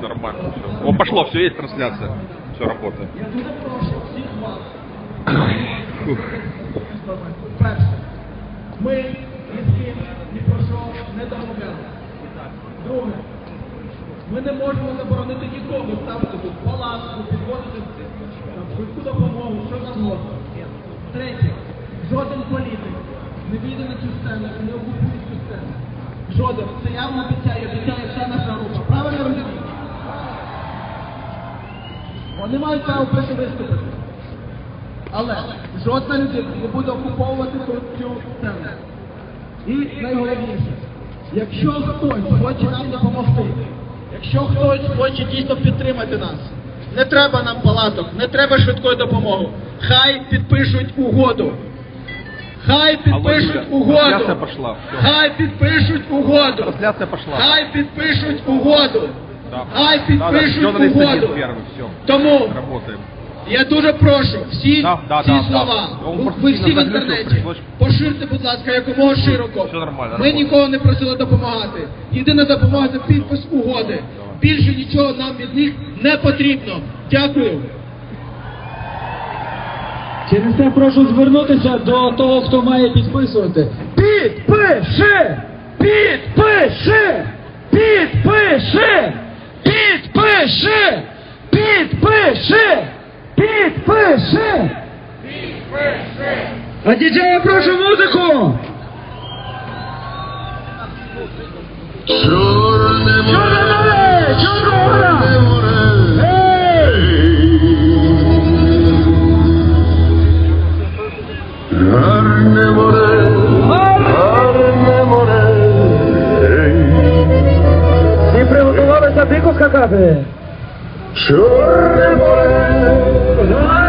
Нормально все. О, пошло, все, есть трансляция. Все работает. Вас. Перше, ми ні з ким ні про що не домовлялися. Друге, ми не можемо заборонити нікому ставити тут палатку, підводити швидку допомогу, що завгодно. Третє, жоден політик не війде на цю сцену не окупує цю сцену. Жоден. Це я вам обіцяю, обіцяє вся наша група. Правильно розумієте? Вони мають право прийти виступити. Але жодна людина не буде окуповувати цю сцену. І найголовніше, якщо хтось хоче нам допомогти, якщо хтось хоче дійсно підтримати нас, не треба нам палаток, не треба швидкої допомоги. Хай підпишуть угоду. Хай підпишуть угоду. Хай підпишуть угоду. Хай підпишуть угоду. Хай підпишуть угоду. Тому я дуже прошу всі ці слова. ви- всі в інтернеті. Поширте, будь ласка, якомога широко. Ми нікого не просили допомагати. Єдина допомога це підпис угоди. Більше нічого нам від них не потрібно. Дякую. Через це прошу звернутися до того, хто має підписувати. Підпиши! Підпиши! Підпиши! Підпиши! Підпиши! Підпиши! Підпиши! А діджея прошу музику! Чорне Чорне море! Чорне море! Гарне море, skakawy. Czarny bolek!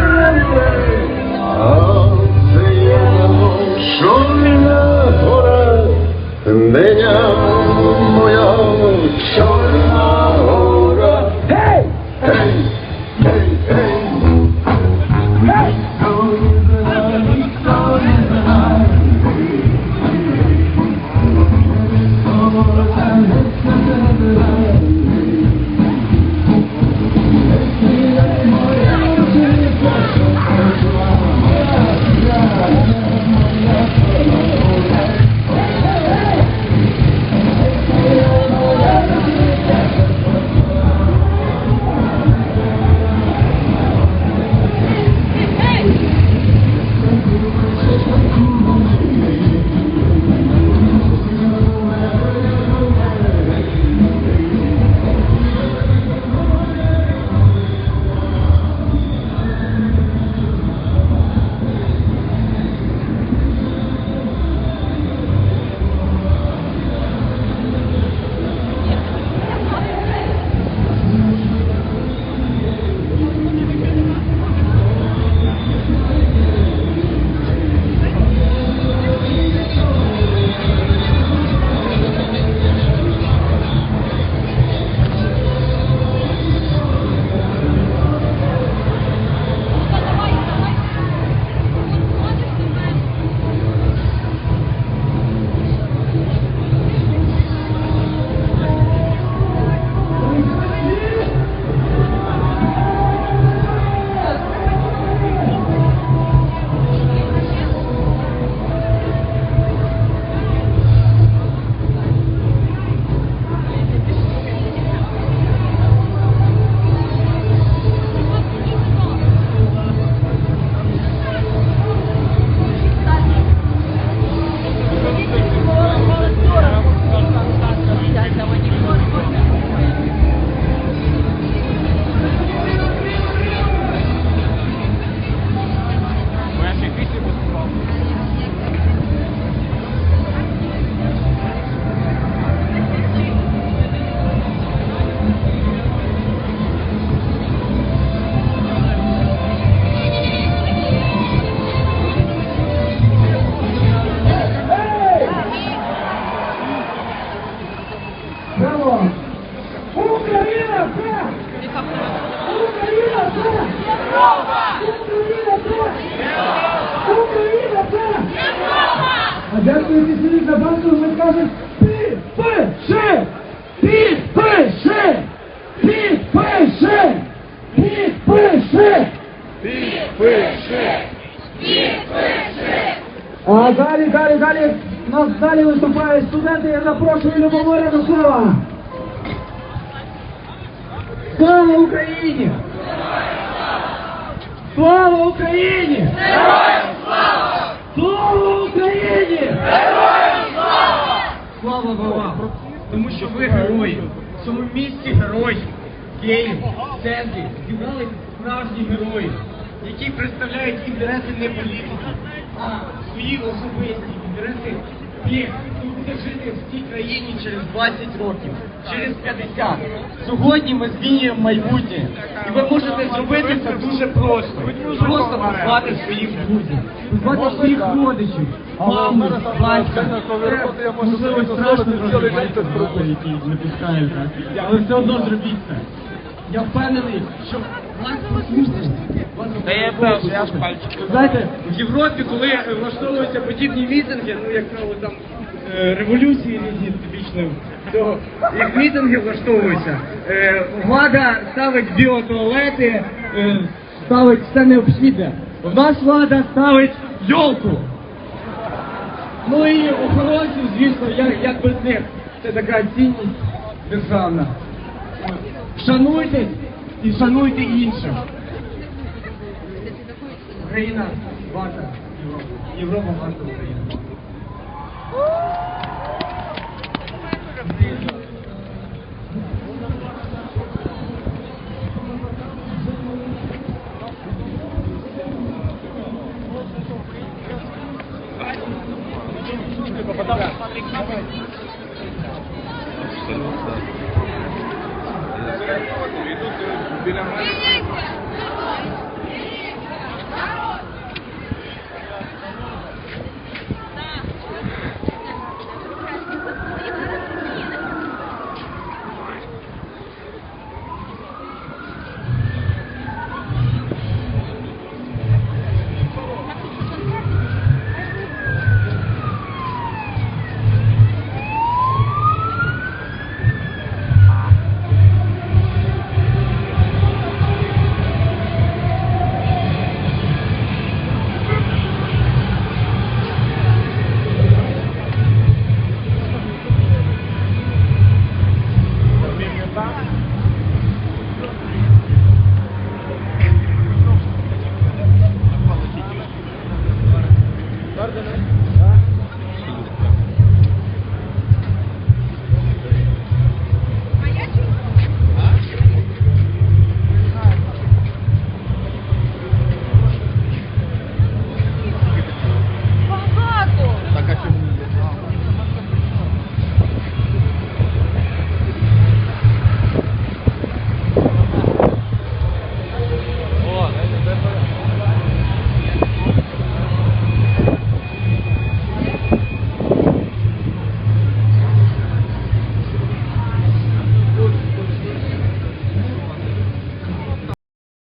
Дякую вісім на банку, ми кажемо підпиши! Підпиши! Підпиши! Підпиши! Підпиши! Підпиши! А далі, далі, далі нас далі виступають студенти, я запрошую Любомира до слова. Слава Україні! Слава Україні! Слава! Слава вам! Тому що ви герої. В цьому місті герої. Київ, центрі зібрали справжні герої, які представляють інтереси не політики, а свої особисті інтереси тих, хто буде жити в цій країні через 20 років, через 50. Сьогодні ми змінюємо майбутнє. І ви можете зробити це дуже просто. Просто назвати своїх друзів, назвати своїх родичів, маму, батька. Це, можливо, страшно батька, які не пускають, але все одно зробіть це. Я впевнений, що Та я перший, я ж пальчики. ви знаєте, в Європі, коли е, влаштовуються подібні мітинги, ну як правило там е, революції різні типічно, то як мітинги влаштовуються, е, влада ставить біотуалети, е, ставить все необхідне. В нас влада ставить йолку. Ну і охоронців, звісно, як, як без них. Це така цінність державна. Шануйтесь і шануйте інших. Україна варта Європа. Європа варта України. দিলাম